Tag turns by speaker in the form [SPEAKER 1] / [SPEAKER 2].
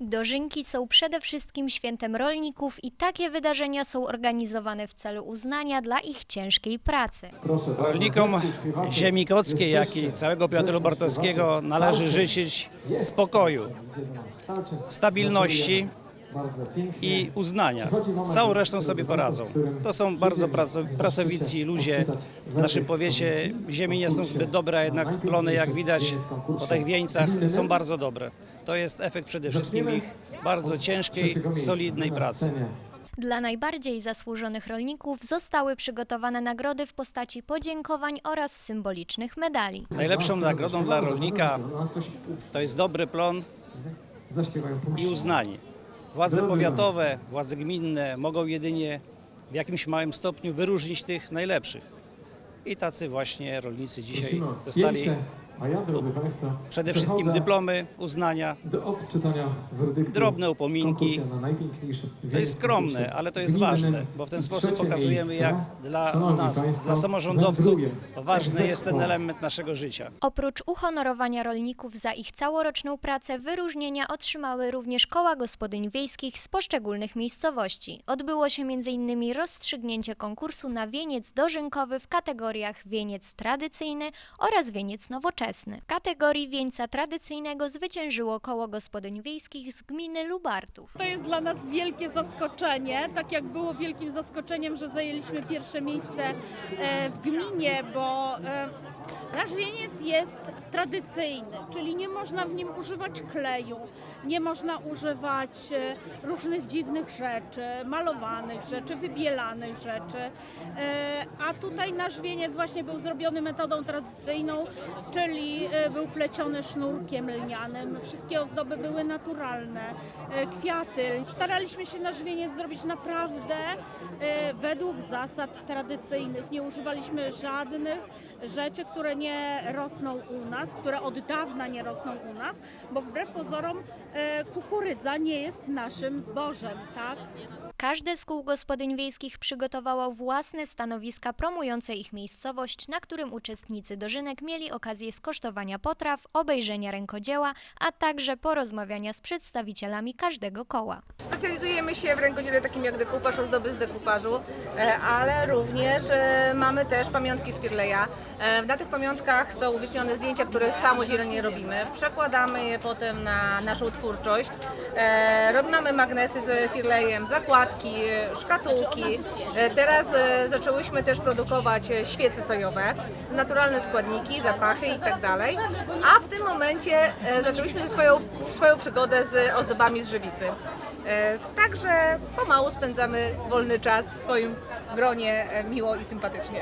[SPEAKER 1] Dożynki są przede wszystkim świętem rolników i takie wydarzenia są organizowane w celu uznania dla ich ciężkiej pracy.
[SPEAKER 2] Rolnikom ziemi kockiej, jak i całego Lubartowskiego
[SPEAKER 3] śpiewaczy.
[SPEAKER 2] należy życzyć spokoju stabilności i uznania. Całą resztą sobie poradzą. To są bardzo pracowici ludzie. W naszym powiecie ziemi nie są zbyt dobre, a jednak
[SPEAKER 3] na
[SPEAKER 2] plony, jak widać po tych wieńcach, są bardzo dobre. To jest efekt przede wszystkim ich bardzo ciężkiej, solidnej pracy.
[SPEAKER 1] Dla najbardziej zasłużonych rolników zostały przygotowane nagrody w postaci podziękowań oraz symbolicznych medali.
[SPEAKER 2] Najlepszą nagrodą dla rolnika to jest dobry plon i uznanie. Władze powiatowe, władze gminne mogą jedynie w jakimś małym stopniu wyróżnić tych najlepszych. I tacy właśnie rolnicy dzisiaj
[SPEAKER 3] zdjęcie, a ja, drodzy Państwo,
[SPEAKER 2] przede wszystkim dyplomy, uznania.
[SPEAKER 3] do odczytania werdyktu
[SPEAKER 2] drobne upominki.
[SPEAKER 3] konkursu na najpiękniejszy
[SPEAKER 2] To
[SPEAKER 3] wieniec
[SPEAKER 2] jest skromne, ale to jest ważne, bo w ten
[SPEAKER 3] I
[SPEAKER 2] sposób
[SPEAKER 3] trzecie
[SPEAKER 2] pokazujemy,
[SPEAKER 3] miejsce,
[SPEAKER 2] jak dla
[SPEAKER 3] szanowni
[SPEAKER 2] nas,
[SPEAKER 3] państwo,
[SPEAKER 2] dla samorządowców,
[SPEAKER 3] wędruje
[SPEAKER 2] ważny jest ten
[SPEAKER 3] egzekwo.
[SPEAKER 2] element naszego życia.
[SPEAKER 1] Oprócz uhonorowania rolników za ich całoroczną pracę, wyróżnienia otrzymały również koła gospodyń wiejskich z poszczególnych miejscowości. Odbyło się m.in. rozstrzygnięcie konkursu na wieniec dożynkowy w kategoriach wieniec tradycyjny oraz wieniec nowoczesny. W kategorii wieńca tradycyjnego zwyciężyło koło gospodyń wiejskich z gminy Lubartów.
[SPEAKER 4] To jest dla nas wielkie zaskoczenie, tak jak było wielkim zaskoczeniem, że zajęliśmy pierwsze miejsce e, w gminie, bo e, nasz wieniec jest tradycyjny, czyli nie można w nim używać kleju, nie można używać e, różnych dziwnych rzeczy, malowanych rzeczy, wybielanych rzeczy. A tutaj nasz wieniec właśnie był zrobiony metodą tradycyjną, czyli e, był pleciony sznurkiem lnianym. Wszystkie ozdoby były naturalne, e, kwiaty. Staraliśmy się nasz wieniec zrobić naprawdę e, według zasad tradycyjnych. Nie używaliśmy żadnych rzeczy, które nie rosną u nas, które od dawna nie rosną u nas, bo wbrew pozorom kukurydza nie jest naszym zbożem, tak?
[SPEAKER 1] Każde z kół gospodyń wiejskich przygotowało własne stanowiska promujące ich miejscowość, na którym uczestnicy dożynek mieli okazję skosztowania potraw, obejrzenia rękodzieła, a także porozmawiania z przedstawicielami każdego koła.
[SPEAKER 5] Specjalizujemy się w rękodziele takim jak dekupaż, ozdoby z dekupażu, e, ale również e, mamy też pamiątki z Firleja. E, Na tych pamiątkach są wyśnione zdjęcia, które samodzielnie robimy. Przekładamy je potem na naszą twórczość. Rob- Mamy magnesy z Firlejem, zakładki, szkatułki. Teraz zaczęłyśmy też produkować e, świece sojowe, naturalne składniki, zapachy i tak. A w tym momencie e, zaczęłyśmy swoją, swoją przygodę z ozdobami z żywicy. E, Także pomału spędzamy wolny czas w swoim gronie miło i sympatycznie.